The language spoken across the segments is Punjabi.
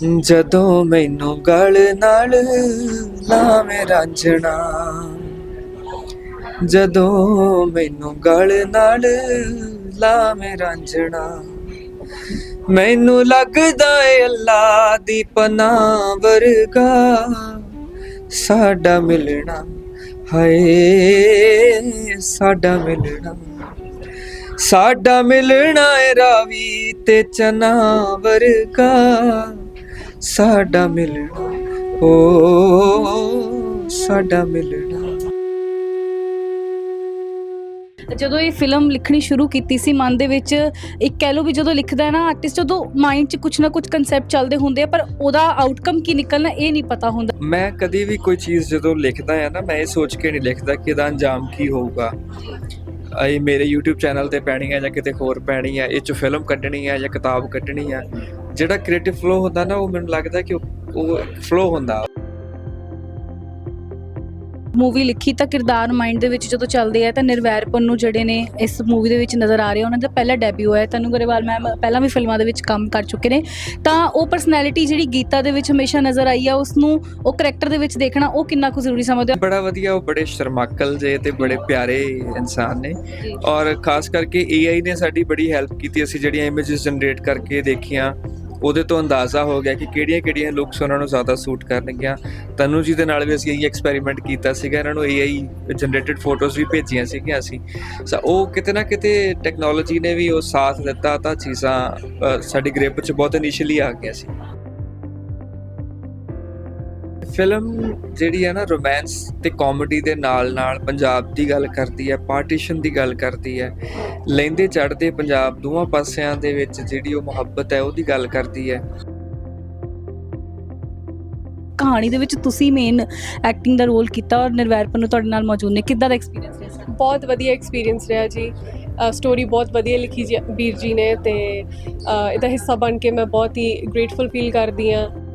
ਜਦੋਂ ਮੈਨੂੰ ਗਲ ਨਾਲ ਲਾਵੇਂ ਰਾਂਝਣਾ, ਜਦੋਂ ਮੈਨੂੰ ਗਲ ਨਾਲ ਲਾਵੇਂ ਰਾਂਝਣਾ, ਮੈਨੂੰ ਲੱਗਦਾ ਏ ਅੱਲਾ ਦੀ ਪਨਾਹ ਵਰਗਾ ਸਾਡਾ ਮਿਲਣਾ, ਹਾਏ ਸਾਡਾ ਮਿਲਣਾ ਸਾਡਾ ਮਿਲਣਾ ਏ ਰਾਵੀ ਤੇ ਚਨਾ ਵਰਗਾ ਸਾਡਾ ਮਿਲਣਾ ਓ ਸਾਡਾ ਮਿਲਣਾ। ਜਦੋਂ ਇਹ ਫਿਲਮ ਲਿਖਣੀ ਸ਼ੁਰੂ ਕੀਤੀ ਸੀ ਮਨ ਦੇ ਵਿੱਚ ਇੱਕ ਕਹਿ ਲਓ ਵੀ ਜਦੋਂ ਲਿਖਦਾ ਹੈ ਨਾ ਆਰਟਿਸਟ ਜਦੋਂ ਮਾਈਂਡ 'ਚ ਕੁਝ ਨਾ ਕੁਝ ਕਨਸੈਪਟ ਚੱਲਦੇ ਹੁੰਦੇ ਆ ਪਰ ਉਹਦਾ ਆਊਟਕਮ ਕੀ ਨਿਕਲਣਾ ਇਹ ਨਹੀਂ ਪਤਾ ਹੁੰਦਾ। ਮੈਂ ਕਦੀ ਵੀ ਕੋਈ ਚੀਜ਼ ਜਦੋਂ ਲਿਖਦਾ ਆ ਨਾ ਮੈਂ ਇਹ ਸੋਚ ਕੇ ਨਹੀਂ ਲਿਖਦਾ ਕਿ ਇਹਦਾ ਅੰਜਾਮ ਕੀ ਹੋਊਗਾ। ਇਹ ਮੇਰੇ YouTube ਚੈਨਲ ਤੇ ਪੈਣੀ ਆ ਜਾਂ ਕਿਤੇ ਹੋਰ ਪੈਣੀ ਆ ਇਹ ਚ ਫਿਲਮ ਕੱਢਣੀ ਆ ਜਾਂ ਕਿਤਾਬ ਕੱਢਣੀ ਆ। ਜਿਹੜਾ ਕ੍ਰੀਏਟਿਵ ਫਲੋ ਹੁੰਦਾ ਨਾ ਉਹ ਮੈਨੂੰ ਲੱਗਦਾ ਕਿ ਉਹ- ਫਲੋ ਹੁੰਦਾ। ਮੂਵੀ ਲਿਖੀ ਤਾਂ ਕਿਰਦਾਰ ਮਾਈਂਡ ਦੇ ਵਿੱਚ ਜਦੋਂ ਚੱਲਦੇ ਆ ਤਾਂ ਨਿਰਵੈਰ ਪੰਨੂ ਜਿਹੜੇ ਨੇ ਇਸ ਮੂਵੀ ਦੇ ਵਿੱਚ ਨਜ਼ਰ ਆ ਰਹੇ ਆ ਉਹਨਾਂ ਦਾ ਪਹਿਲਾ ਡੈਬਿਊ ਹੈ। ਤਨੂ ਗਰੇਵਾਲ ਮੈਮ ਪਹਿਲਾਂ ਵੀ ਫਿਲਮਾਂ ਦੇ ਵਿੱਚ ਕੰਮ ਕਰ ਚੁੱਕੇ ਨੇ। ਤਾਂ ਉਹ ਪਰਸਨੈਲਿਟੀ ਜਿਹੜੀ ਗੀਤਾ ਦੇ ਵਿੱਚ ਹਮੇਸ਼ਾ ਨਜ਼ਰ ਆਈ ਆ ਉਸ ਨੂੰ ਉਹ ਕਰੈਕਟਰ ਦੇ ਵਿੱਚ ਦੇਖਣਾ ਉਹ ਕਿੰਨਾ ਕੁ ਜ਼ਰੂਰੀ ਸਮਝਦੇ ਹੋ ਬੜਾ ਵਧੀਆ ਉਹ ਬੜੇ ਸ਼ਰਮਾਕਲ ਜੇ ਤੇ ਬੜੇ ਪਿਆਰੇ ਇਨਸਾਨ ਨੇ। ਔਰ ਖਾਸ ਕਰਕੇ AI ਨੇ ਸਾਡੀ ਬੜੀ ਹੈਲਪ ਕੀਤੀ ਅਸੀਂ ਜਿਹੜੀਆਂ ਇਮੇजेस ਜਨਰੇਟ ਕਰਕੇ ਦੇਖੀਆਂ। ਉਹਦੇ ਤੋਂ ਅੰਦਾਜ਼ਾ ਹੋ ਗਿਆ ਕਿ ਕਿਹੜੀਆਂ-ਕਿਹੜੀਆਂ ਲੁੱਕਸ ਉਹਨਾਂ ਨੂੰ ਜ਼ਿਆਦਾ ਸੂਟ ਕਰਨਗੀਆਂ। ਤਨੂ ਜੀ ਦੇ ਨਾਲ ਵੀ ਅਸੀਂ ਇਹ ਐਕਸਪੈਰੀਮੈਂਟ ਕੀਤਾ ਸੀਗਾ, ਇਹਨਾਂ ਨੂੰ AI ਜਨਰੇਟਡ ਫੋਟੋਜ਼ ਵੀ ਭੇਜੀਆਂ ਸੀਗੀਆਂ ਅਸੀਂ। ਸੋ, ਉਹ ਕਿਤੇ ਨਾ ਕਿਤੇ ਟੈਕਨੋਲੋਜੀ ਨੇ ਵੀ ਉਹ ਸਾਥ ਦਿੱਤਾ ਤਾਂ ਚੀਜ਼ਾਂ ਸਾਡੀ ਗ੍ਰਿਪ 'ਚ ਬਹੁਤ ਇਨੀਸ਼ੀਅਲੀ ਆ ਗਈਆਂ ਸੀ। ਫਿਲਮ ਜਿਹੜੀ ਹੈ ਨਾ ਰੋਮਾਂਸ ਤੇ ਕਾਮੇਡੀ ਦੇ ਨਾਲ-ਨਾਲ ਪੰਜਾਬ ਦੀ ਗੱਲ ਕਰਦੀ ਹੈ ਪਾਰਟੀਸ਼ਨ ਦੀ ਗੱਲ ਕਰਦੀ ਹੈ ਲੈਂਦੇ ਚੜ੍ਹਦੇ ਪੰਜਾਬ ਦੋਵਾਂ ਪਾਸਿਆਂ ਦੇ ਵਿੱਚ ਜਿਹੜੀ ਉਹ ਮੁਹੱਬਤ ਹੈ ਉਹਦੀ ਗੱਲ ਕਰਦੀ ਹੈ। ਕਹਾਣੀ ਦੇ ਵਿੱਚ ਤੁਸੀਂ ਮੇਨ ਐਕਟਿੰਗ ਦਾ ਰੋਲ ਕੀਤਾ ਔਰ ਨਿਰਵੈਰ ਪੰਨੂ ਤੁਹਾਡੇ ਨਾਲ ਮੌਜੂਦ ਨੇ। ਕਿੱਦਾਂ ਦਾ ਐਕਸਪੀਰੀਅੰਸ ਰਿਹਾ ਸਰ? ਬਹੁਤ ਵਧੀਆ ਐਕਸਪੀਰੀਅੰਸ ਰਿਹਾ ਜੀ। ਸਟੋਰੀ ਬਹੁਤ ਵਧੀਆ ਲਿਖੀ ਜੀ ਵੀਰ ਜੀ ਨੇ ਤੇ ਇਹਦਾ ਹਿੱਸਾ ਬਣ ਕੇ ਮੈਂ ਬਹੁਤ ਹੀ ਗ੍ਰੇਟਫੁਲ ਫੀਲ ਕਰਦੀ ਹਾਂ।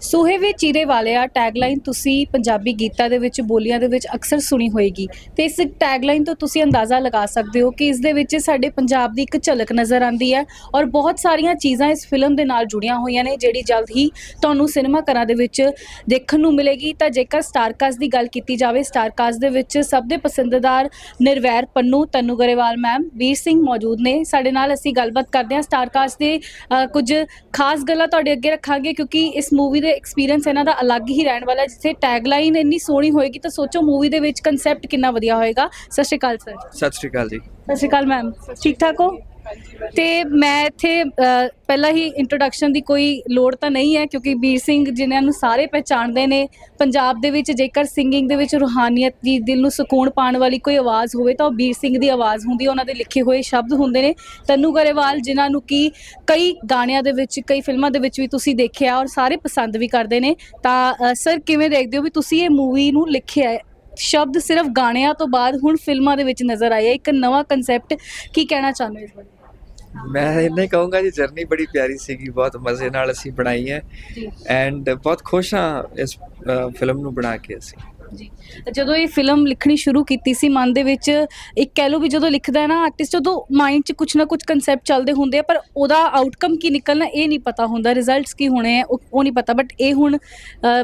ਸੋਹੇ ਵੇ ਚੀਰੇ ਵਾਲਿਆ ਟੈਗਲਾਈਨ ਤੁਸੀਂ ਪੰਜਾਬੀ ਗੀਤਾਂ ਦੇ ਵਿੱਚ, ਬੋਲੀਆਂ ਦੇ ਵਿੱਚ ਅਕਸਰ ਸੁਣੀ ਹੋਏਗੀ। ਤੇ ਇਸ ਟੈਗਲਾਈਨ ਤੋਂ ਤੁਸੀਂ ਅੰਦਾਜ਼ਾ ਲਗਾ ਸਕਦੇ ਹੋ ਕਿ ਇਸ ਦੇ ਵਿੱਚ ਸਾਡੇ ਪੰਜਾਬ ਦੀ ਇੱਕ ਝਲਕ ਨਜ਼ਰ ਆਉਂਦੀ ਹੈ ਔਰ ਬਹੁਤ ਸਾਰੀਆਂ ਚੀਜ਼ਾਂ ਇਸ ਫਿਲਮ ਦੇ ਨਾਲ ਜੁੜੀਆਂ ਹੋਈਆਂ ਨੇ, ਜਿਹੜੀ ਜਲਦ ਹੀ ਤੁਹਾਨੂੰ ਸਿਨੇਮਾ ਘਰਾਂ ਦੇ ਵਿੱਚ ਦੇਖਣ ਨੂੰ ਮਿਲੇਗੀ। ਤਾਂ ਜੇਕਰ ਸਟਾਰਕਾਸਟ ਦੀ ਗੱਲ ਕੀਤੀ ਜਾਵੇ ਸਟਾਰਕਾਸਟ ਦੇ ਵਿੱਚ ਸਭ ਦੇ ਪਸੰਦੀਦਾਰ ਨਿਰਵੈਰ ਪੰਨੂ ਤਨੂ ਗਰੇਵਾਲ ਮੈਮ ਵੀਰ ਸਿੰਘ ਮੌਜੂਦ ਨੇ। ਸਾਡੇ ਨਾਲ ਅਸੀਂ ਗੱਲਬਾਤ ਕਰਦੇ ਹਾਂ। ਸਟਾਰਕਾਸਟ ਦੇ ਕੁਝ ਖਾਸ ਗੱਲਾਂ ਤੁਹਾਡੇ ਅੱਗੇ ਰੱਖਾਂਗੇ, ਕਿਉਂਕਿ ਇਸ ਮੂਵੀ ਦੇ ਐਕਸਪੀਰੀਅੰਸ ਇਹਨਾਂ ਦਾ ਅਲੱਗ ਹੀ ਰਹਿਣ ਵਾਲਾ ਜਿੱਥੇ ਟੈਗਲਾਈਨ ਇੰਨੀ ਸੋਹਣੀ ਹੋਏਗੀ ਤਾਂ ਸੋਚੋ ਮੂਵੀ ਦੇ ਵਿੱਚ ਕਨਸੈਪਟ ਕਿੰਨਾ ਵਧੀਆ ਹੋਏਗਾ। ਸਤਿ ਸ਼੍ਰੀ ਅਕਾਲ ਸਰ ਸਤਿ ਸ਼੍ਰੀ ਅਕਾਲ ਜੀ। ਸਤਿ ਸ਼੍ਰੀ ਅਕਾਲ ਮੈਮ ਠੀਕ ਠਾਕ ਹੋ? ਤੇ ਮੈਂ ਇੱਥੇ ਪਹਿਲਾਂ ਹੀ ਇੰਟਰੋਡਕਸ਼ਨ ਦੀ ਕੋਈ ਲੋੜ ਤਾਂ ਨਹੀਂ ਹੈ, ਕਿਉਂਕਿ ਵੀਰ ਸਿੰਘ ਜਿਨ੍ਹਾਂ ਨੂੰ ਸਾਰੇ ਪਹਿਚਾਣਦੇ ਨੇ, ਪੰਜਾਬ ਦੇ ਵਿੱਚ ਜੇਕਰ ਸਿੰਗਿੰਗ ਦੇ ਵਿੱਚ ਰੂਹਾਨੀਅਤ ਦੀ ਦਿਲ ਨੂੰ ਸਕੂਨ ਪਾਉਣ ਵਾਲੀ ਕੋਈ ਆਵਾਜ਼ ਹੋਵੇ ਤਾਂ ਉਹ ਵੀਰ ਸਿੰਘ ਦੀ ਆਵਾਜ਼ ਹੁੰਦੀ ਹੈ, ਉਹਨਾਂ ਦੇ ਲਿਖੇ ਹੋਏ ਸ਼ਬਦ ਹੁੰਦੇ ਨੇ। ਤਨੂ ਗਰੇਵਾਲ ਜਿਨ੍ਹਾਂ ਨੂੰ ਕਿ ਕਈ ਗਾਣਿਆਂ ਦੇ ਵਿੱਚ, ਕਈ ਫਿਲਮਾਂ ਦੇ ਵਿੱਚ ਵੀ ਤੁਸੀਂ ਦੇਖਿਆ ਔਰ ਸਾਰੇ ਪਸੰਦ ਵੀ ਕਰਦੇ ਨੇ, ਤਾਂ ਸਰ ਕਿਵੇਂ ਦੇਖਦੇ ਹੋ ਵੀ ਤੁਸੀਂ ਇਹ ਮੂਵੀ ਨੂੰ ਲਿਖਿਆ ਹੈ? ਸ਼ਬਦ ਸਿਰਫ ਗਾਣਿਆਂ ਤੋਂ ਬਾਅਦ ਹੁਣ ਫਿਲਮਾਂ ਦੇ ਵਿੱਚ ਨਜ਼ਰ ਆਇਆ ਇੱਕ ਨਵਾਂ ਕਨਸੈਪਟ ਕੀ ਕਹਿਣਾ ਚਾਹੁੰਦੇ ਹੋ ਇਸ ਬਾਰੇ? ਮੈਂ ਇੰਨਾ ਹੀ ਕਹੂੰਗਾ ਜੀ ਜਰਨੀ ਬੜੀ ਪਿਆਰੀ ਸੀਗੀ ਬਹੁਤ ਮਜ਼ੇ ਨਾਲ ਅਸੀਂ ਬਣਾਈ ਹੈ। ਐਂਡ ਬਹੁਤ ਖੁਸ਼ ਹਾਂ ਇਸ ਫਿਲਮ ਨੂੰ ਬਣਾ ਕੇ ਅਸੀਂ। ਜੀ। ਜਦੋਂ ਇਹ ਫਿਲਮ ਲਿਖਣੀ ਸ਼ੁਰੂ ਕੀਤੀ ਸੀ ਮਨ ਦੇ ਵਿੱਚ ਇੱਕ ਕਹਿ ਲਓ ਵੀ ਜਦੋਂ ਲਿਖਦਾ ਹੈ ਨਾ ਆਰਟਿਸਟ ਜਦੋਂ ਮਾਈਂਡ 'ਚ ਕੁਝ ਨਾ ਕੁਝ ਕਨਸੈਪਟ ਚੱਲਦੇ ਹੁੰਦੇ ਆ ਪਰ ਉਹਦਾ ਆਊਟਕਮ ਕੀ ਨਿਕਲਣਾ ਇਹ ਨਹੀਂ ਪਤਾ ਹੁੰਦਾ। ਰਿਜ਼ਲਟਸ ਕੀ ਹੋਣੇ ਆ ਉਹ ਨਹੀਂ ਪਤਾ। ਬਟ ਇਹ ਹੁਣ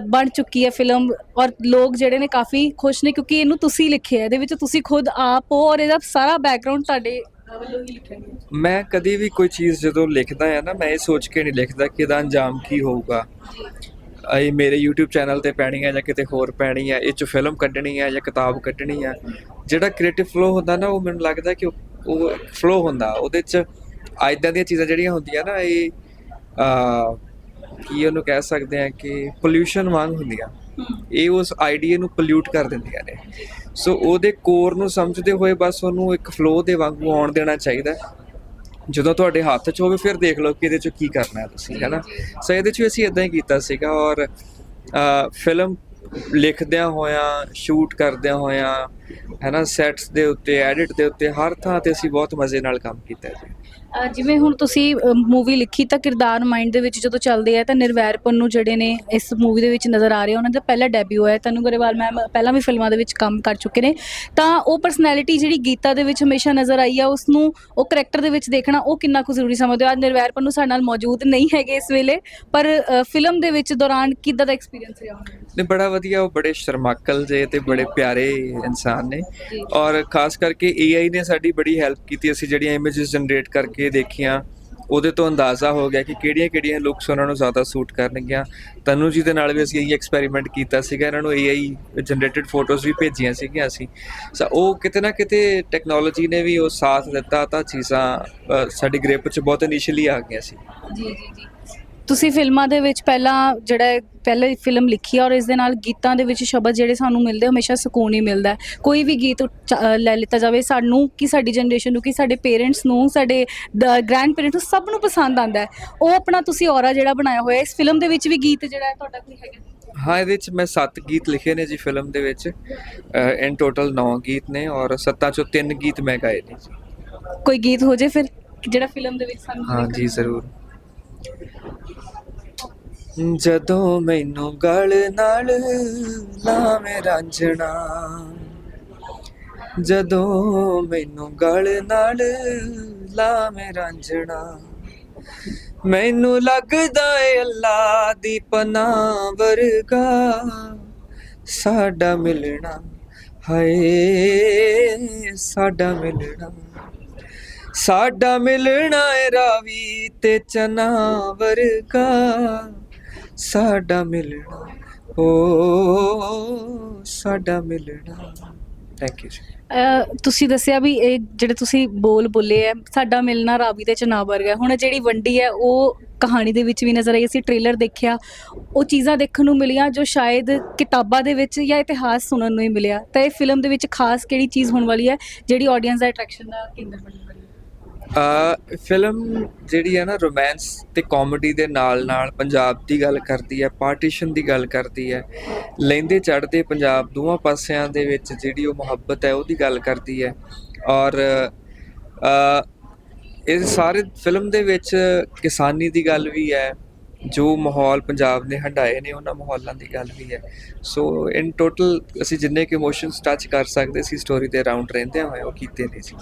ਬਣ ਚੁੱਕੀ ਹੈ ਫਿਲਮ ਔਰ ਲੋਕ ਜਿਹੜੇ ਨੇ ਕਾਫੀ ਖੁਸ਼ ਨੇ ਕਿਉਂਕਿ ਇਹਨੂੰ ਤੁਸੀਂ ਲਿਖਿਆ। ਇਹਦੇ ਵਿੱਚ ਤੁਸੀਂ ਖੁਦ ਆਪ ਹੋ ਔਰ ਇਹਦਾ ਸਾਰਾ ਬੈਕਗ੍ਰਾਉਂਡ ਤੁਹਾਡੇ ਵੱਲੋਂ ਹੀ ਲਿਖਿਆ ਗਿਆ ਮੈਂ ਕਦੀ ਵੀ ਕੋਈ ਚੀਜ਼ ਜਦੋਂ ਲਿਖਦਾ ਆ ਨਾ ਮੈਂ ਇਹ ਸੋਚ ਕੇ ਨਹੀਂ ਲਿਖਦਾ ਕਿ ਇਹਦਾ ਅੰਜਾਮ ਕੀ ਹੋਊਗਾ। ਇਹ ਮੇਰੇ YouTube ਚੈਨਲ ਤੇ ਪੈਣੀ ਆ ਜਾਂ ਕਿਤੇ ਹੋਰ ਪੈਣੀ ਆ ਇਹ ਚ ਫਿਲਮ ਕੱਢਣੀ ਆ ਜਾਂ ਕਿਤਾਬ ਕੱਢਣੀ ਆ ਜਿਹੜਾ ਕ੍ਰੀਏਟਿਵ ਫਲੋ ਹੁੰਦਾ ਨਾ ਉਹ ਮੈਨੂੰ ਲੱਗਦਾ ਕਿ ਉਹ- ਫਲੋ ਹੁੰਦਾ। ਉਹਦੇ ਚ ਐਦਾਂ ਦੀਆਂ ਚੀਜ਼ਾਂ ਜਿਹੜੀਆਂ ਹੁੰਦੀਆਂ ਨਾ ਇਹ ਆ ਕੀ ਉਹਨੂੰ ਕਹਿ ਸਕਦੇ ਆ ਕਿ ਪੋਲਿਊਸ਼ਨ ਵਾਂਗ ਹੁੰਦੀਆਂ। ਇਹ ਉਸ ਆਈਡੀਆ ਨੂੰ ਪੋਲਿਊਟ ਕਰ ਦਿੰਦੀਆਂ ਨੇ। ਸੋ ਉਹਦੇ ਕੋਰ ਨੂੰ ਸਮਝਦੇ ਹੋਏ ਬਸ ਉਹਨੂੰ ਇੱਕ ਫਲੋ ਦੇ ਵਾਂਗੂ ਆਉਣ ਦੇਣਾ ਚਾਹੀਦਾ ਜਦੋਂ ਤੁਹਾਡੇ ਹੱਥ 'ਚ ਹੋਵੇ, ਫਿਰ ਦੇਖ ਲਓ ਕਿ ਇਹਦੇ 'ਚ ਕੀ ਕਰਨਾ ਹੈ ਤੁਸੀਂ ਹੈਨਾ ਸੋ ਇਹਦੇ 'ਚ ਅਸੀਂ ਇਦਾਂ ਹੀ ਕੀਤਾ ਸੀਗਾ ਔਰ ਫਿਲਮ ਲਿਖਦਿਆਂ ਹੋਇਆਂ ਸ਼ੂਟ ਕਰਦਿਆਂ ਹੋਇਆਂ ਹੈਨਾ ਸੈਟਸ ਦੇ ਉੱਤੇ ਐਡਿਟ ਦੇ ਉੱਤੇ ਹਰ ਥਾਂ ਤੇ ਅਸੀਂ ਬਹੁਤ ਮਜ਼ੇ ਨਾਲ ਕੰਮ ਕੀਤਾ ਜੀ। ਜਿਵੇਂ ਹੁਣ ਤੁਸੀਂ ਮੂਵੀ ਲਿਖੀ ਤਾਂ ਕਿਰਦਾਰ ਮਾਈਂਡ ਦੇ ਵਿੱਚ ਜਦੋਂ ਚੱਲਦੇ ਆ ਤਾਂ ਨਿਰਵੈਰ ਪੰਨੂ ਜਿਹੜੇ ਨੇ ਇਸ ਮੂਵੀ ਦੇ ਵਿੱਚ ਨਜ਼ਰ ਆ ਰਹੇ ਉਹਨਾਂ ਦਾ ਪਹਿਲਾ ਡੈਬਿਊ ਹੈ। ਤਨੂ ਗਰੇਵਾਲ ਮੈਮ ਪਹਿਲਾਂ ਵੀ ਫਿਲਮਾਂ ਦੇ ਵਿੱਚ ਕੰਮ ਕਰ ਚੁੱਕੇ ਨੇ। ਤਾਂ ਉਹ ਪਰਸਨੈਲਿਟੀ ਜਿਹੜੀ ਗੀਤਾ ਦੇ ਵਿੱਚ ਹਮੇਸ਼ਾ ਨਜ਼ਰ ਆਈ ਆ ਉਸ ਨੂੰ ਉਹ ਕਰੈਕਟਰ ਦੇ ਵਿੱਚ ਦੇਖਣਾ ਉਹ ਕਿੰਨਾ ਕੁ ਜ਼ਰੂਰੀ ਸਮਝਦੇ ਹੋ? ਅੱਜ ਨਿਰਵੈਰ ਪੰਨੂ ਸਾਡੇ ਨਾਲ ਮੌਜੂਦ ਨਹੀਂ ਹੈਗੇ ਇਸ ਵੇਲੇ ਪਰ ਫਿਲਮ ਦੇ ਵਿੱਚ ਦੌਰਾਨ ਕਿੱਦਾਂ ਦਾ ਐਕਸਪੀਰੀਅੰਸ ਰਿਹਾ ਉਹਨਾਂ ਦਾ? ਨੇ ਬੜਾ ਵਧੀਆ ਉਹ ਬੜੇ ਸ਼ਰਮਾਕਲ ਜੇ ਤੇ ਬੜੇ ਪਿਆਰੇ ਇਨਸਾਨ ਨੇ। ਔਰ ਖਾਸ ਕਰਕੇ AI ਨੇ ਸਾਡੀ ਬੜੀ ਹੈਲਪ ਕੀਤੀ। ਅਸੀਂ ਜਿਹੜੀਆਂ ਇਮੇजेस ਜਨਰੇਟ ਕਰਕੇ ਦੇਖੀਆਂ, ਉਹਦੇ ਤੋਂ ਅੰਦਾਜ਼ਾ ਹੋ ਗਿਆ ਕਿ ਕਿਹੜੀਆਂ-ਕਿਹੜੀਆਂ ਲੁੱਕਸ ਉਹਨਾਂ ਨੂੰ ਜ਼ਿਆਦਾ ਸੂਟ ਕਰਨਗੀਆਂ। ਤਨੂ ਜੀ ਦੇ ਨਾਲ ਵੀ ਅਸੀਂ ਇਹ ਐਕਸਪੈਰੀਮੈਂਟ ਕੀਤਾ ਸੀਗਾ। ਇਹਨਾਂ ਨੂੰ AI ਜਨਰੇਟਡ ਫੋਟੋਜ਼ ਵੀ ਭੇਜੀਆਂ ਸੀਗੀਆਂ ਅਸੀਂ। ਸੋ, ਉਹ ਕਿਤੇ ਨਾ ਕਿਤੇ ਟੈਕਨੋਲੋਜੀ ਨੇ ਵੀ ਉਹ ਸਾਥ ਦਿੱਤਾ ਤਾਂ ਚੀਜ਼ਾਂ ਸਾਡੀ ਗ੍ਰਿਪ 'ਚ ਬਹੁਤ ਇਨੀਸ਼ੀਅਲੀ ਆ ਗਈਆਂ ਸੀ। ਜੀ ਜੀ ਜੀ। ਤੁਸੀਂ ਫਿਲਮਾਂ ਦੇ ਵਿੱਚ ਪਹਿਲਾਂ ਜਿਹੜਾ ਪਹਿਲੇ ਫਿਲਮ ਲਿਖੀ ਔਰ ਇਸ ਦੇ ਨਾਲ ਗੀਤਾਂ ਦੇ ਵਿੱਚ ਸ਼ਬਦ ਜਿਹੜੇ ਸਾਨੂੰ ਮਿਲਦੇ ਹਮੇਸ਼ਾ ਸਕੂਨ ਹੀ ਮਿਲਦਾ। ਕੋਈ ਵੀ ਗੀਤ ਲੈ ਲਿੱਤਾ ਜਾਵੇ ਸਾਨੂੰ ਕਿ ਸਾਡੀ ਜਨਰੇਸ਼ਨ ਨੂੰ ਕਿ ਸਾਡੇ ਪੇਰੈਂਟਸ ਨੂੰ ਸਾਡੇ ਗ੍ਰੈਂਡ ਪੇਰੈਂਟਸ ਨੂੰ ਸਭ ਨੂੰ ਪਸੰਦ ਆਉਂਦਾ ਹੈ। ਉਹ ਆਪਣਾ ਤੁਸੀਂ ਔਰਾ ਜਿਹੜਾ ਬਣਾਇਆ ਹੋਇਆ ਇਸ ਫਿਲਮ ਦੇ ਵਿੱਚ ਵੀ ਗੀਤ ਜਿਹੜਾ ਹੈ ਤੁਹਾਡਾ ਕੋਈ ਹੈਗਾ? ਹਾਂ ਇਹਦੇ ਵਿੱਚ ਮੈਂ 7 ਗੀਤ ਲਿਖੇ ਨੇ ਜੀ ਫਿਲਮ ਦੇ ਵਿੱਚ। ਇਨ ਟੋਟਲ 9 ਗੀਤ ਨੇ ਔਰ ਸੱਤਾਂ ਚੋਂ 3 ਗੀਤ ਮੈਂ ਗਾਏ ਨੇ ਕੋਈ ਗੀਤ ਹੋ ਜੇ ਫਿਰ ਜਿਹੜਾ ਫਿਲਮ ਦੇ ਵਿੱਚ ਸਾਨੂੰ ਹਾਂ ਜੀ ਜ਼ਰੂਰ। ਜਦੋਂ ਮੈਨੂੰ ਗਲ ਨਾਲ ਲਾਵੇਂ ਰਾਂਝਣਾ, ਜਦੋਂ ਮੈਨੂੰ ਗਲ ਨਾਲ ਲਾਵੇਂ ਰਾਂਝਣਾ, ਮੈਨੂੰ ਲੱਗਦਾ ਏ ਅੱਲਾ ਦੀ ਪਨਾਹ ਵਰਗਾ ਸਾਡਾ ਮਿਲਣਾ ਹਾਏ, ਸਾਡਾ ਮਿਲਣਾ ਸਾਡਾ ਮਿਲਣਾ ਏ ਰਾਵੀ ਤੇ ਚਨਾ ਵਰਗਾ ਸਾਡਾ ਮਿਲਣਾ ਓ ਸਾਡਾ ਮਿਲਣਾ। ਥੈਂਕ ਯੂ ਤੁਸੀਂ ਦੱਸਿਆ ਵੀ ਇਹ ਜਿਹੜੇ ਤੁਸੀਂ ਬੋਲ ਬੋਲੇ ਹੈ ਸਾਡਾ ਮਿਲਣਾ ਰਾਵੀ ਦੇ ਚਨਾਬ ਵਰਗਾ ਹੁਣ ਜਿਹੜੀ ਵੰਡੀ ਹੈ ਉਹ ਕਹਾਣੀ ਦੇ ਵਿੱਚ ਵੀ ਨਜ਼ਰ ਆਈ। ਅਸੀਂ ਟ੍ਰੇਲਰ ਦੇਖਿਆ, ਉਹ ਚੀਜ਼ਾਂ ਦੇਖਣ ਨੂੰ ਮਿਲੀਆਂ ਜੋ ਸ਼ਾਇਦ ਕਿਤਾਬਾਂ ਦੇ ਵਿੱਚ ਜਾਂ ਇਤਿਹਾਸ ਸੁਣਨ ਨੂੰ ਹੀ ਮਿਲਿਆ। ਤਾਂ ਇਹ ਫਿਲਮ ਦੇ ਵਿੱਚ ਖਾਸ ਕਿਹੜੀ ਚੀਜ਼ ਹੋਣ ਵਾਲੀ ਹੈ ਜਿਹੜੀ ਆਡੀਅנס ਦਾ ਅਟਰੈਕਸ਼ਨ ਦਾ ਕੇਂਦਰ ਬਣਨ ਵਾਲੀ ਹੈ ਫਿਲਮ ਜਿਹੜੀ ਹੈ ਨਾ ਰੋਮਾਂਸ ਤੇ ਕਾਮੇਡੀ ਦੇ ਨਾਲ ਨਾਲ ਪੰਜਾਬ ਦੀ ਗੱਲ ਕਰਦੀ ਹੈ ਪਾਰਟੀਸ਼ਨ ਦੀ ਗੱਲ ਕਰਦੀ ਹੈ ਲੈਂਦੇ ਚੜ੍ਹਦੇ ਪੰਜਾਬ ਦੋਵਾਂ ਪਾਸਿਆਂ ਦੇ ਵਿੱਚ ਜਿਹੜੀ ਉਹ ਮੁਹੱਬਤ ਹੈ ਉਹਦੀ ਗੱਲ ਕਰਦੀ ਹੈ ਔਰ ਇਹ ਸਾਰੇ ਫਿਲਮ ਦੇ ਵਿੱਚ ਕਿਸਾਨੀ ਦੀ ਗੱਲ ਵੀ ਹੈ, ਜੋ ਮਾਹੌਲ ਪੰਜਾਬ ਨੇ ਹੰਡਾਏ ਨੇ, ਉਹਨਾਂ ਮਾਹੌਲਾਂ ਦੀ ਗੱਲ ਵੀ ਹੈ। ਸੋ ਇਨ ਟੋਟਲ ਅਸੀਂ ਜਿੰਨੇ ਕਿ ਇਮੋਸ਼ਨਸ ਟੱਚ ਕਰ ਸਕਦੇ ਸੀ ਸਟੋਰੀ ਦੇ ਅਰਾਊਂਡ ਰਹਿੰਦੇ ਹੋਏ, ਉਹ ਕੀਤੇ ਨੇ ਸੀ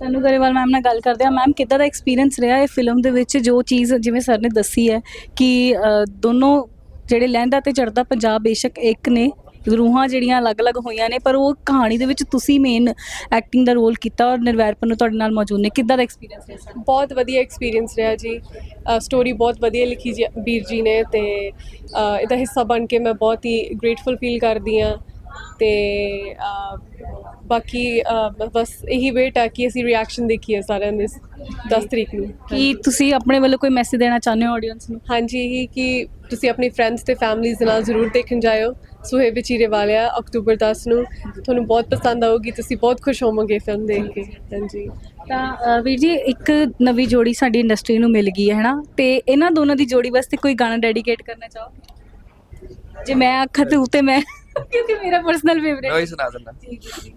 ਤਨੂ ਗਰੇਵਾਲ ਮੈਮ ਨਾਲ ਗੱਲ ਕਰਦੇ ਆ ਮੈਮ ਕਿੱਦਾਂ ਦਾ ਐਕਸਪੀਰੀਅੰਸ ਰਿਹਾ ਇਹ ਫਿਲਮ ਦੇ ਵਿੱਚ? ਜੋ ਚੀਜ਼ ਜਿਵੇਂ ਸਰ ਨੇ ਦੱਸੀ ਹੈ ਕਿ ਅ, ਦੋਨੋਂ ਜਿਹੜੇ ਲਹਿੰਦਾ ਤੇ ਚੜਦਾ ਪੰਜਾਬ ਬੇਸ਼ੱਕ ਇੱਕ ਨੇ ਰੂਹਾਂ ਜਿਹੜੀਆਂ ਅਲੱਗ-ਅਲੱਗ ਹੋਈਆਂ ਨੇ ਪਰ ਉਹ ਕਹਾਣੀ ਦੇ ਵਿੱਚ ਤੁਸੀਂ ਮੇਨ ਐਕਟਿੰਗ ਦਾ ਰੋਲ ਕੀਤਾ ਔਰ ਨਿਰਵੈਰਪਨ ਨੂੰ ਤੁਹਾਡੇ ਨਾਲ ਮੌਜੂਦ ਨੇ। ਕਿੱਦਾਂ ਦਾ ਐਕਸਪੀਰੀਅੰਸ ਰਿਹਾ ਸਰ ਬਹੁਤ ਵਧੀਆ ਐਕਸਪੀਰੀਅੰਸ ਰਿਹਾ ਜੀ। ਸਟੋਰੀ ਬਹੁਤ ਵਧੀਆ ਲਿਖੀ ਜੀ ਵੀਰ ਜੀ ਨੇ ਤੇ ਅ, ਇਹਦਾ ਹਿੱਸਾ ਬਣ ਕੇ ਮੈਂ ਬਹੁਤ ਹੀ ਗ੍ਰੇਟਫੁਲ ਫੀਲ ਕਰਦੀ ਹਾਂ। ਤੇ ਬਾਕੀ ਬਸ ਇਹੀ ਵੇਟ ਹੈ ਕਿ ਅਸੀਂ ਰਿਐਕਸ਼ਨ ਦੇਖੀਏ ਸਾਰਿਆਂ ਦੇ 10 ਤਰੀਕ ਨੂੰ। ਕੀ ਤੁਸੀਂ ਆਪਣੇ ਵੱਲੋਂ ਕੋਈ ਮੈਸੇਜ ਦੇਣਾ ਚਾਹੁੰਦੇ ਹੋ ਆਡੀਅנס ਨੂੰ? ਹਾਂਜੀ ਇਹੀ ਕਿ ਤੁਸੀਂ ਆਪਣੀ ਫਰੈਂਡਸ ਤੇ ਫੈਮਲੀਜ਼ ਦੇ ਨਾਲ ਜ਼ਰੂਰ ਦੇਖਣ ਜਾਇਓ। ਸੁਹੇਬ ਵਿਚੀਰੇ ਵਾਲਿਆ ਅਕਤੂਬਰ 10 ਨੂੰ। ਤੁਹਾਨੂੰ ਬਹੁਤ ਪਸੰਦ ਆਊਗੀ ਤੁਸੀਂ ਬਹੁਤ ਖੁਸ਼ ਹੋਵੋਗੇ ਫਿਲਮ ਦੇਖ ਕੇ। ਹਾਂਜੀ। ਤਾਂ ਵੀਰ ਜੀ ਇੱਕ ਨਵੀਂ ਜੋੜੀ ਸਾਡੀ ਇੰਡਸਟਰੀ ਨੂੰ ਮਿਲ ਗਈ ਹੈ ਹਨਾ? ਤੇ ਇਹਨਾਂ ਦੋਨਾਂ ਦੀ ਜੋੜੀ ਵਾਸਤੇ ਕੋਈ ਗਾਣਾ ਡੈਡੀਕੇਟ ਕਰਨਾ ਚਾਹੋਗੇ ਜੇ ਮੈਂ ਆਖਾਂ ਤੂੰ ਤੇ ਮੈਂ ਕਿਉਂਕਿ ਮੇਰਾ ਪਰਸਨਲ ਮੈਂ ਫੇਵਰੇਟ ਉਹੀ ਸੁਣਾ ਦਿੰਦਾ ਜੀ ਜੀ ਜੀ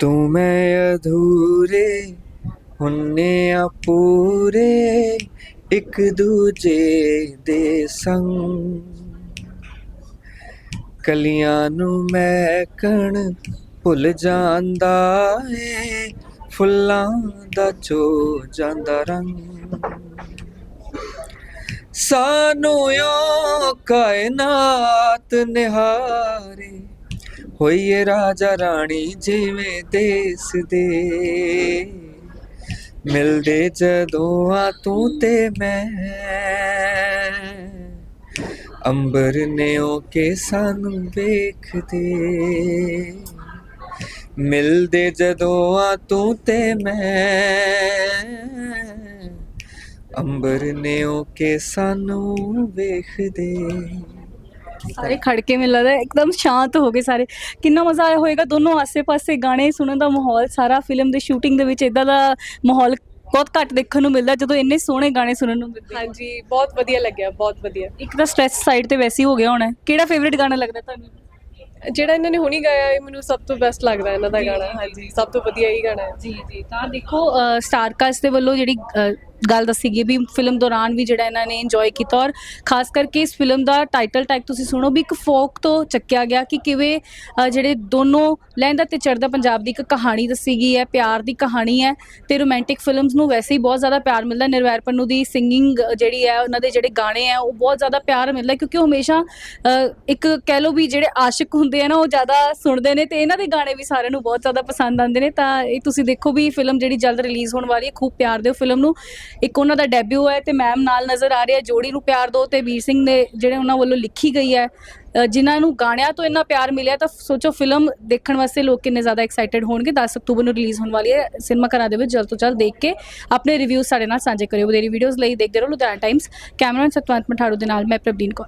ਤੂੰ ਮੈਂ ਅਧੂਰੇ ਹੁੰਨੇ ਆ ਪੂਰੇ ਇੱਕ ਦੂਜੇ ਦੇ ਸੰਗ ਕਲੀਆਂ ਨੂੰ ਮੈਂ ਕਣ ਭੁੱਲ ਜਾਂਦਾ ਏ ਫੁੱਲਾਂ ਦਾ ਚੋ ਜਾਂਦਾ ਰੰਗ ਸਾਨੂੰ ਓ ਕਾਇਨਾਤ ਨਿਹਾਰੇ। ਹੋਈਏ ਰਾਜਾ ਰਾਣੀ ਜਿਵੇਂ ਦੇਸ ਦੇ। ਮਿਲਦੇ ਜਦੋਂ ਆ ਤੂੰ ਤੇ ਮੈਂ। ਅੰਬਰ ਨੇ ਉਹ ਕੇ ਸਾਨੂੰ ਵੇਖਦੇ। ਮਿਲਦੇ ਜਦੋਂ ਆ ਤੂੰ ਤੇ ਮੈਂ। ਅੰਬਰ ਨੇ ਉਹ ਕੇ ਸਾਨੂੰ ਵੇਖਦੇ। ਸਾਰੇ ਖੜ ਕੇ ਮੈਨੂੰ ਲੱਗਦਾ ਇੱਕਦਮ ਸ਼ਾਂਤ ਹੋ ਗਏ ਸਾਰੇ। ਕਿੰਨਾ ਮਜ਼ਾ ਆਇਆ ਹੋਵੇਗਾ ਦੋਨੋਂ ਆਸੇ-ਪਾਸੇ ਗਾਣੇ ਸੁਣਨ ਦਾ ਮਾਹੌਲ ਸਾਰਾ ਫਿਲਮ ਦੇ ਸ਼ੂਟਿੰਗ ਦੇ ਵਿੱਚ ਇਦਾਂ ਦਾ ਮਾਹੌਲ ਬਹੁਤ ਘੱਟ ਦੇਖਣ ਨੂੰ ਮਿਲਦਾ ਜਦੋਂ ਇੰਨੇ ਸੋਹਣੇ ਗਾਣੇ ਸੁਣਨ ਨੂੰ ਮਿਲਦੇ। ਹਾਂਜੀ ਬਹੁਤ ਵਧੀਆ ਲੱਗਿਆ ਬਹੁਤ ਵਧੀਆ। ਇੱਕ ਤਾਂ ਸਟ੍ਰੈਸ ਸਾਈਡ ਤੇ ਵੈਸੇ ਹੀ ਹੋ ਗਿਆ ਹੋਣਾ। ਕਿਹੜਾ ਫੇਵਰਿਟ ਗਾਣਾ ਲੱਗਦਾ ਤੁਹਾਨੂੰ? ਜਿਹੜਾ ਇਹਨਾਂ ਨੇ ਹੁਣੀ ਗਾਇਆ ਇਹ ਮੈਨੂੰ ਸਭ ਤੋਂ ਬੈਸਟ ਲੱਗਦਾ ਇਹਨਾਂ ਦਾ ਗਾਣਾ। ਹਾਂਜੀ। ਸਭ ਤੋਂ ਵਧੀਆ ਹੀ ਗਾਣਾ ਹੈ। ਜੀ ਜੀ। ਤਾਂ ਦੇਖੋ ਸਟਾਰ ਕਾਸਟ ਦੇ ਵੱਲੋਂ ਜਿਹੜੀ ਗੱਲ ਦੱਸੀ ਗਈ ਵੀ ਫਿਲਮ ਦੌਰਾਨ ਵੀ ਜਿਹੜਾ ਇਹਨਾਂ ਨੇ ਇੰਜੋਏ ਕੀਤਾ ਔਰ ਖਾਸ ਕਰਕੇ ਇਸ ਫਿਲਮ ਦਾ ਟਾਈਟਲ ਟੈਗ ਤੁਸੀਂ ਸੁਣੋ ਵੀ ਇੱਕ ਫੋਕ ਤੋਂ ਚੱਕਿਆ ਗਿਆ ਕਿ ਕਿਵੇਂ ਅ, ਜਿਹੜੇ ਦੋਨੋਂ ਲਹਿੰਦਾ ਤੇ ਚੜਦਾ ਪੰਜਾਬ ਦੀ ਇੱਕ ਕਹਾਣੀ ਦੱਸੀ ਗਈ ਹੈ ਪਿਆਰ ਦੀ ਕਹਾਣੀ ਹੈ ਤੇ ਰੋਮਾਂਟਿਕ ਫਿਲਮਸ ਨੂੰ ਵੈਸੇ ਹੀ ਬਹੁਤ ਜ਼ਿਆਦਾ ਪਿਆਰ ਮਿਲਦਾ ਨਿਰਵੈਰ ਪੰਨੂ ਦੀ ਸਿੰਗਿੰਗ ਜਿਹੜੀ ਹੈ ਉਹਨਾਂ ਦੇ ਜਿਹੜੇ ਗਾਣੇ ਆ ਉਹ ਬਹੁਤ ਜ਼ਿਆਦਾ ਪਿਆਰ ਮਿਲਦਾ ਕਿਉਂਕਿ ਉਹ ਹਮੇਸ਼ਾ ਅ, ਇੱਕ ਕਹਿ ਲਓ ਵੀ ਜਿਹੜੇ ਆਸ਼ਿਕ ਹੁੰਦੇ ਆ ਨਾ ਉਹ ਜ਼ਿਆਦਾ ਸੁਣਦੇ ਨੇ ਤੇ ਇਹਨਾਂ ਦੇ ਗਾਣੇ ਵੀ ਸਾਰਿਆਂ ਨੂੰ ਬਹੁਤ ਜ਼ਿਆਦਾ ਪਸੰਦ ਆਉਂਦੇ ਨੇ ਤਾਂ ਇਹ ਤੁਸੀਂ ਦੇਖੋ ਵੀ ਫਿਲਮ ਜਿਹੜੀ ਜਲਦ ਰਿਲੀਜ਼ ਹੋਣ ਵਾਲੀ ਹੈ ਖੂਬ ਪਿਆਰ ਦਿਓ ਫਿਲਮ ਨੂੰ। ਇੱਕ ਉਹਨਾਂ ਦਾ ਡੈਬਿਊ ਹੈ ਤੇ ਮੈਮ ਨਾਲ ਨਜ਼ਰ ਆ ਰਿਹਾ ਜੋੜੀ ਨੂੰ ਪਿਆਰ ਦਿਓ ਤੇ ਵੀਰ ਸਿੰਘ ਨੇ ਜਿਹੜੇ ਉਹਨਾਂ ਵੱਲੋਂ ਲਿਖੀ ਗਈ ਹੈ ਅ, ਜਿਨ੍ਹਾਂ ਨੂੰ ਗਾਣਿਆਂ ਤੋਂ ਇੰਨਾ ਪਿਆਰ ਮਿਲਿਆ ਤਾਂ ਸੋਚੋ ਫਿਲਮ ਦੇਖਣ ਵਾਸਤੇ ਲੋਕ ਕਿੰਨੇ ਜ਼ਿਆਦਾ ਐਕਸਾਈਟਿਡ ਹੋਣਗੇ। 10 ਅਕਤੂਬਰ ਨੂੰ ਰਿਲੀਜ਼ ਹੋਣ ਵਾਲੀ ਹੈ ਸਿਨੇਮਾ ਘਰਾਂ ਦੇ ਵਿੱਚ ਜਲਦ ਤੋਂ ਜਲਦ ਦੇਖ ਕੇ ਆਪਣੇ ਰਿਵਿਊ ਸਾਡੇ ਨਾਲ ਸਾਂਝੇ ਕਰਿਓ। ਵਧੇਰੀ ਵੀਡੀਓਜ਼ ਲਈ ਦੇਖਦੇ ਰਹੋ ਲੁਧਿਆਣਾ ਟਾਈਮਸ ਕੈਮਰਾਮੈਨ ਸਤਵੰਤ ਮਠਾੜੂ ਦੇ ਨਾਲ ਮੈਂ ਪ੍ਰਬੀਨ ਕੌਰ।